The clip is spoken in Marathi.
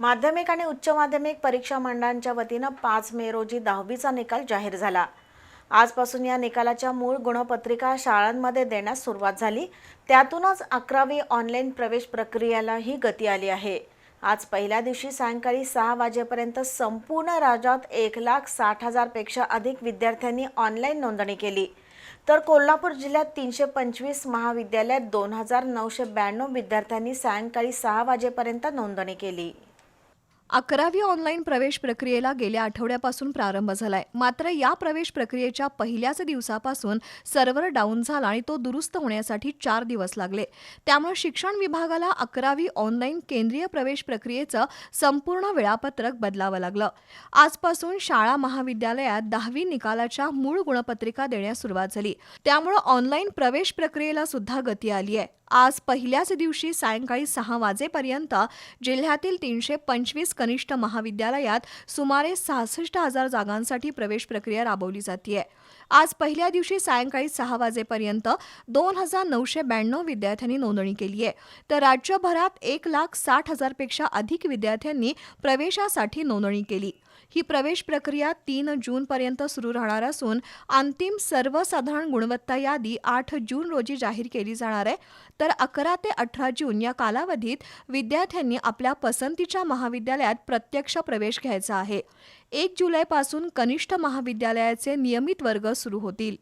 माध्यमिक आणि उच्च माध्यमिक परीक्षा मंडळांच्या वतीनं पाच मे रोजी दहावीचा निकाल जाहीर झाला. आजपासून या निकालाच्या मूळ गुणपत्रिका शाळांमध्ये देण्यास सुरुवात झाली. त्यातूनच अकरावी ऑनलाईन प्रवेश प्रक्रियेलाही गती आली आहे. आज पहिल्या दिवशी सायंकाळी सहा वाजेपर्यंत संपूर्ण राज्यात एक लाख साठ हजारपेक्षा अधिक विद्यार्थ्यांनी ऑनलाईन नोंदणी केली. तर कोल्हापूर जिल्ह्यात तीनशे पंचवीस महाविद्यालयात दोन हजार नऊशे ब्याण्णव विद्यार्थ्यांनी सायंकाळी सहा वाजेपर्यंत नोंदणी केली. अकरावी ऑनलाईन प्रवेश प्रक्रियेला गेल्या आठवड्यापासून प्रारंभ झालाय. मात्र या प्रवेश प्रक्रियेच्या पहिल्याच दिवसापासून सर्व्हर डाऊन झाला आणि तो दुरुस्त होण्यासाठी चार दिवस लागले. त्यामुळे शिक्षण विभागाला अकरावी ऑनलाईन केंद्रीय प्रवेश प्रक्रियेचं संपूर्ण वेळापत्रक बदलावं लागलं. आजपासून शाळा महाविद्यालयात दहावी निकालाच्या मूळ गुणपत्रिका देण्यास सुरुवात झाली. त्यामुळे ऑनलाईन प्रवेश प्रक्रियेला सुद्धा गती आली आहे आज पहिल्याच दिवशी सायंकाळी सहा वाजेपर्यंत जिल्ह्यातील तीनशे पंचवीस कनिष्ठ महाविद्यालयात सुमारे सहासष्ट हजार जागांसाठी प्रवेश प्रक्रिया राबवली जाते आज पहिल्या दिवशी सायंकाळी सहा वाजेपर्यंत दोन हजार नऊशे ब्याण्णव विद्यार्थ्यांनी नोंदणी केली आहे तर राज्यभरात एक लाख साठ हजारपेक्षा अधिक विद्यार्थ्यांनी प्रवेशासाठी नोंदणी केली. ही प्रवेश प्रक्रिया तीन जूनपर्यंत सुरू राहणार असून अंतिम सर्वसाधारण गुणवत्ता यादी आठ जून रोजी जाहीर केली जाणार आहे. तर अकरा ते अठरा जून या कालावधीत विद्यार्थ्यांनी आपल्या पसंतीच्या महाविद्यालयात प्रत्यक्ष प्रवेश घ्यायचा आहे. एक जुलैपासून कनिष्ठ महाविद्यालयाचे नियमित वर्ग सुरू होतील.